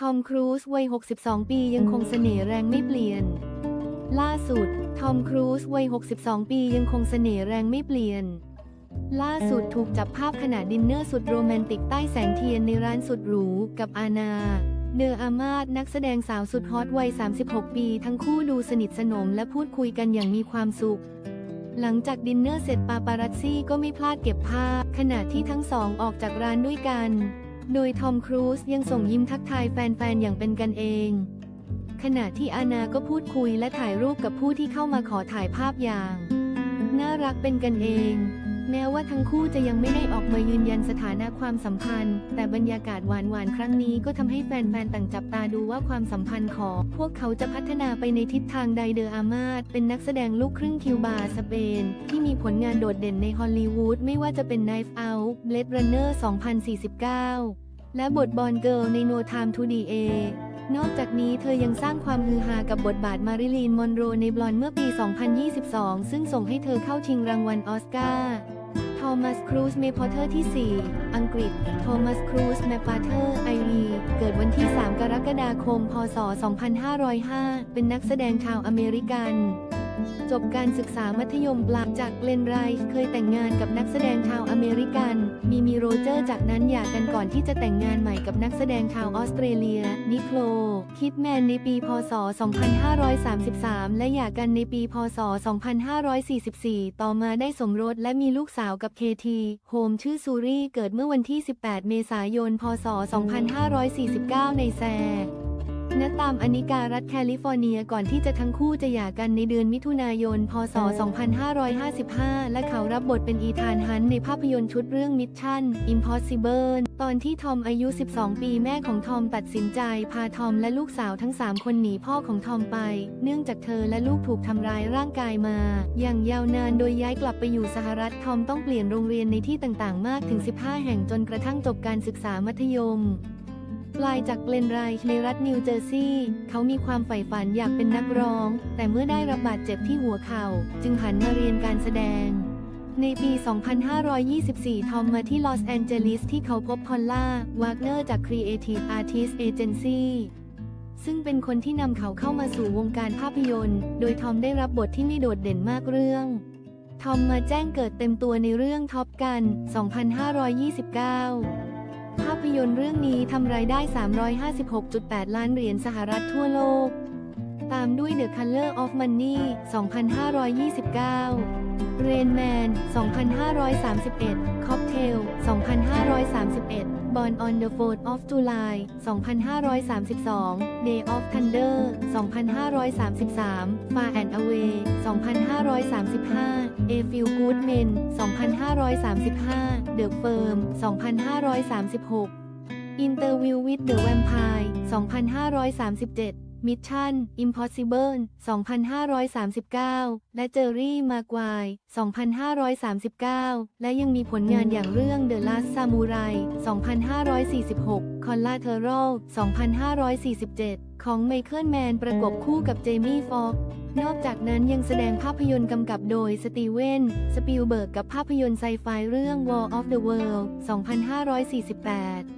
ทอมครูซวัย 62 ปียังคงเสน่ห์แรงไม่เปลี่ยน ล่าสุด ทอมครูซวัย 62 ปียังคงเสน่ห์แรงไม่เปลี่ยน ล่าสุดถูกจับภาพขณะดินเนอร์สุดโรแมนติกใต้แสงเทียนในร้านสุดหรู กับอาณาเนออามาดนักแสดงสาวสุดฮอตวัย 36 ปี ทั้งคู่ดูสนิทสนมและพูดคุยกันอย่างมีความสุข หลังจากดินเนอร์เสร็จปาปารัซซี่ก็ไม่พลาดเก็บภาพ ขณะที่ทั้งสองออกจากร้านด้วยกัน โดยทอมครูซยังส่งยิ้มทักทายแฟนๆ อย่างเป็นกันเอง ขณะที่อาณาก็พูดคุยและถ่ายรูปกับผู้ที่เข้ามาขอถ่ายภาพอย่าง น่ารักเป็นกันเอง แม้ว่าทั้งคู่จะยังไม่ได้ออกมายืนยันสถานะความสัมพันธ์ แต่บรรยากาศหวานๆ ครั้งนี้ก็ทำให้แฟนๆ ต่างจับตาดูว่าความสัมพันธ์ของ พวกเขาจะพัฒนาไปในทิศทางใดเดออามาดเป็นนักแสดงลูกครึ่งคิวบาสเปน ที่มีผลงานโดดเด่นในฮอลลีวูดไม่ว่าจะเป็น Knife Out Blade Runner 2049 และบทบอลเกิลใน No Time to Die นอกจากนี้เธอยังสร้างความฮือฮากับบทบาทมาริลีนมอนโรในบลอนเมื่อปี 2022 ซึ่งส่งให้เธอเข้าชิงรางวัลออสการ์โทมัสครูซเมพอเทอร์ที่ 4 อังกฤษโทมัสครูซแมปาเทอร์ไอรีเกิดวันที่ 3 กรกฎาคม พศ 2505 เป็นนักแสดงชาวอเมริกัน จบการศึกษามัธยมปลายจากเลนไรเคยแต่งงานกับนักแสดงชาวอเมริกัน มีมีโรเจอร์จากนั้นหย่ากันก่อนที่จะแต่งงานใหม่กับนักแสดงชาวออสเตรเลีย นิโคล คิดแมนในปีพศ 2533 และหย่ากันในปีพศ 2544 ต่อมาได้สมรสและมีลูกสาวกับเคทีโฮมชื่อซูรี่เกิดเมื่อวันที่ 18 เมษายน พศ 2549 ในแซ ณตามอนิการัฐแคลิฟอร์เนียก่อนที่จะทั้งคู่จะหย่ากันในเดือนมิถุนายน พศ 2555 และเขารับบทเป็นอีธานฮันต์ในภาพยนตร์ชุดเรื่อง Mission Impossible ตอนที่ทอมอายุ 12 ปีแม่ของทอมตัดสินใจ พาทอมและลูกสาวทั้ง 3 คนหนีพ่อของทอมไป เนื่องจากเธอและลูกถูกทำร้ายร่างกายมา อย่างยาวนานโดยย้ายกลับไปอยู่สหรัฐทอมต้องเปลี่ยนโรงเรียนในที่ต่างๆ มากถึง 15 แห่งจนกระทั่งจบการศึกษามัธยม ปลายจากเกลนไรในรัฐนิวเจอร์ซีย์เขามีความใฝ่ฝันอยากเป็นนักร้อง แต่เมื่อได้รับบาดเจ็บที่หัวเข่า จึงหันมาเรียนการแสดง ในปี 2524 ทอมมาที่ลอสแอนเจลิสที่เขาพบพอลล่าวากเนอร์จาก Creative Artist Agency ซึ่งเป็นคนที่นำเขาเข้ามาสู่วงการภาพยนตร์ โดยทอมได้รับบทที่ไม่โดดเด่นมากเรื่องทอมมาแจ้งเกิดเต็มตัวในเรื่องท็อปกัน 2529 ภาพยนตร์เรื่องนี้ทำรายได้ 356.8 ล้านเหรียญสหรัฐทั่วโลก ตามด้วย The Color of Money 2529 Rain Man 2531 Cocktail 2531 Born on the 4th of July 2532 Day of Thunder 2533 Far and Away 2535 A Few Good Men 2535 The Firm 2536 Interview with the Vampire 2537 Mission Impossible 2539 และ Jerry Maguire 2539 และยังมีผลงานอย่างเรื่อง The Last Samurai 2546 Collateral 2547 ของไมเคิลแมนประกบคู่กับเจมี่ฟ็อกนอกจากนั้นยังแสดงภาพยนตร์กำกับโดยสตีเวนสปิลเบิร์กกับภาพยนตร์ไซไฟเรื่อง War of the World 2548